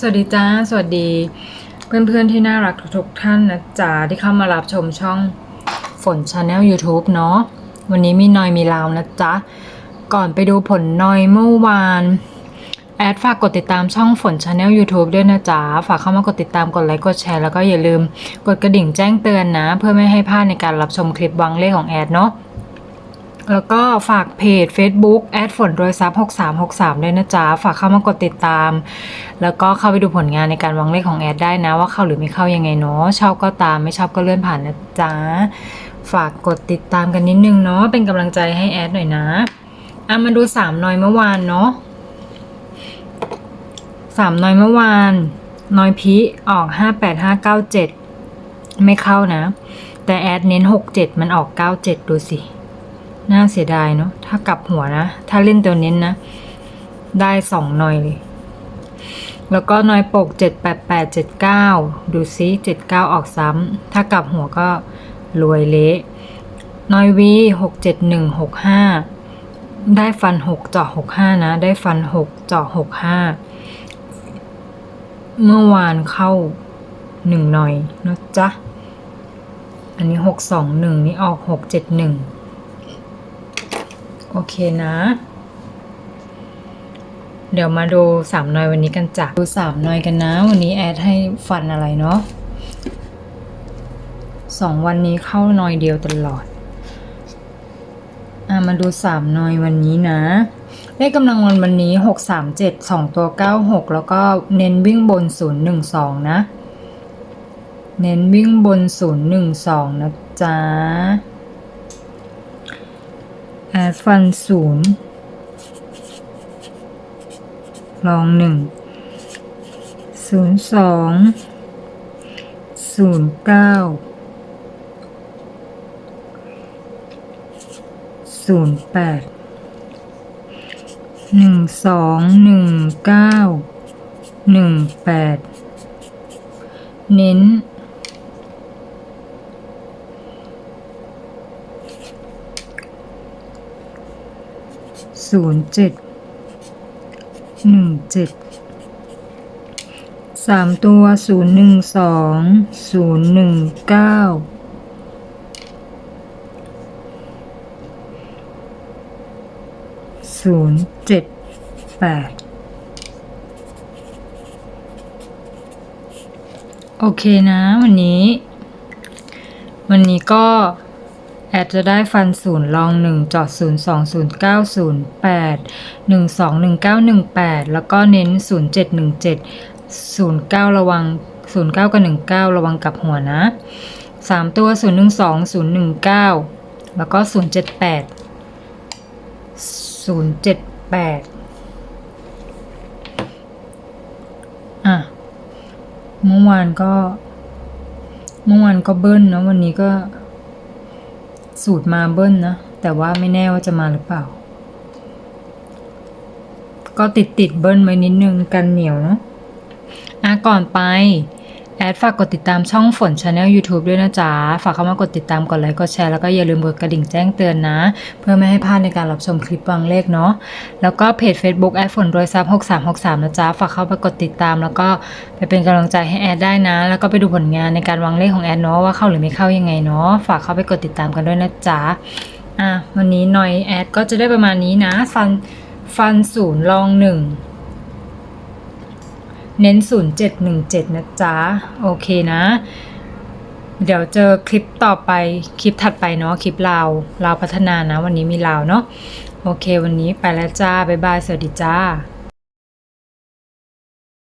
สวัสดีจ้า สวัสดี เพื่อนๆที่น่ารักทุกๆท่านนะจ๊ะที่เข้ามารับชมช่องฝนชาแนล YouTube เนาะวันนี้มีนอยมีลาวนะจ๊ะ ก่อนไปดูผลนอยเมื่อวาน แอดฝากกดติดตามช่องฝนชาแนล YouTube ด้วยนะจ๊ะ ฝากเข้ามากดติดตามกดไลค์กดแชร์แล้วก็อย่าลืม กดกระดิ่งแจ้งเตือนนะ เพื่อไม่ให้พลาดในการรับชมคลิปวังเลขของแอดเนาะ แล้วก็ฝากเพจ Facebook แอดฝนโดยซับ6363 ด้วยนะจ๊ะ ฝากเข้ามากดติดตาม แล้วก็เข้าไปดูผลงานในการวางเลขของแอดได้นะ ว่าเข้าหรือไม่เข้ายังไงเนาะชอบก็ตามไม่ชอบก็เลื่อนผ่านนะจ๊ะ ฝากกดติดตามกันนิดนึงเนาะเป็นกำลังใจให้แอดหน่อยนะอะมาดูสามนอยเมื่อวานเนาะสามนอยเมื่อวานนอยพีออกห้าแปดห้าเก้าเจ็ดไม่เข้านะ แต่แอดเน้นหกเจ็ดมันออกเก้าเจ็ดดูสิ น่าเสียดายเนาะถ้ากลับหัวนะ ถ้าเล่นตัวเน้นนะ ได้สองหน่อยเลย แล้วก็หน่อยปกเจ็ดแปดแปดเจ็ดเก้าดูซิเจ็ดเก้าออกซ้ำถ้ากลับหัวก็รวยเละหน่อยวีหกเจ็ดหนึ่งหกห้าได้ฟันหกเจาะหกห้านะ ได้ฟันหกเจาะหกห้าเมื่อวานเข้าหนึ่งหน่อยนะจ๊ะ อันนี้หกสองหนึ่งนี่ออกหกเจ็ดหนึ่ง โอเคนะ เดี๋ยวมาดูสามนอยวันนี้กันจ้ะดูสามนอยกันนะ วันนี้แอดให้ฟันอะไรเนาะสองวันนี้เข้านอยเดียวตลอดอะมาดูสามนอยวันนี้นะเลขกำลังวันวันนี้หกสามเจ็ดสองตัวเก้าหกแล้วก็เน้นวิ่งบนศูนย์หนึ่งสองนะ เน้นวิ่งบนศูนย์หนึ่งสองนะจ๊ะ ฟันศูนย์ลองหนึ่งศูนย์สองศูนย์เก้าศูนย์แปดหนึ่งสองหนึ่งเก้าหนึ่งแปดเน้น ศูนย์เจ็ดหนึ่งเจ็ดสามตัวศูนย์หนึ่งสองศูนย์หนึ่งเก้าศูนย์เจ็ดแปดโอเคนะวันนี้ วันนี้ก็ แอดจะได้ฟันศูนย์ลองหนึ่งจอดศูนย์สองศูนย์เก้าศูนย์แปดหนึ่งสองหนึ่งเก้าหนึ่งแปดแล้วก็เน้นศูนย์เจ็ดหนึ่งเจ็ดศูนย์เก้าระวังศูนย์เก้ากับหนึ่งเก้าระวังกับหัวนะสามตัวศูนย์หนึ่งสองศูนย์หนึ่งเก้าแล้วก็ศูนย์เจ็ดแปดศูนย์เจ็ดแปดอะเมื่อวานก็ เมื่อวานก็เบิ้ลเนอะวันนี้ก็ สูตรมาเบิ้ลนะ แต่ว่าไม่แน่ว่าจะมาหรือเปล่า ก็ติดติดๆเบิ้ลไว้นิดนึงกันเหนียวเนาะอะก่อนไป แอดฝากกดติดตามช่องฝนชาแนล YouTube ด้วยนะจ๊ะ ฝากเข้ามากดติดตามกดไลค์กดแชร์แล้วก็อย่าลืมกดกระดิ่งแจ้งเตือนนะ เพื่อไม่ให้พลาดในการรับชมคลิปวางเลขเนาะแล้วก็เพจ Facebook แอดฝนโดยซับ6363 นะจ๊ะ ฝากเข้าไปกดติดตาม แล้วก็ไปเป็นกำลังใจให้แอดได้นะ แล้วก็ไปดูผลงานในการวางเลขของแอดเนาะว่าเข้าหรือไม่เข้ายังไงเนาะฝากเข้าไปกดติดตามกันด้วยนะจ๊ะอะวันนี้หน่อยแอดก็จะได้ประมาณนี้นะฟันฟันศูนย์ลองหนึ่ง เน้นศูนย์เจ็ดหนึ่งเจ็ดนะจ๊ะ โอเคนะ เดี๋ยวเจอคลิปต่อไป คลิปถัดไปเนาะ คลิปลาวลาวพัฒนานะ วันนี้มีลาวเนาะ โอเค วันนี้ไปแล้วจ้า บ๊ายบาย สวัสดีจ้า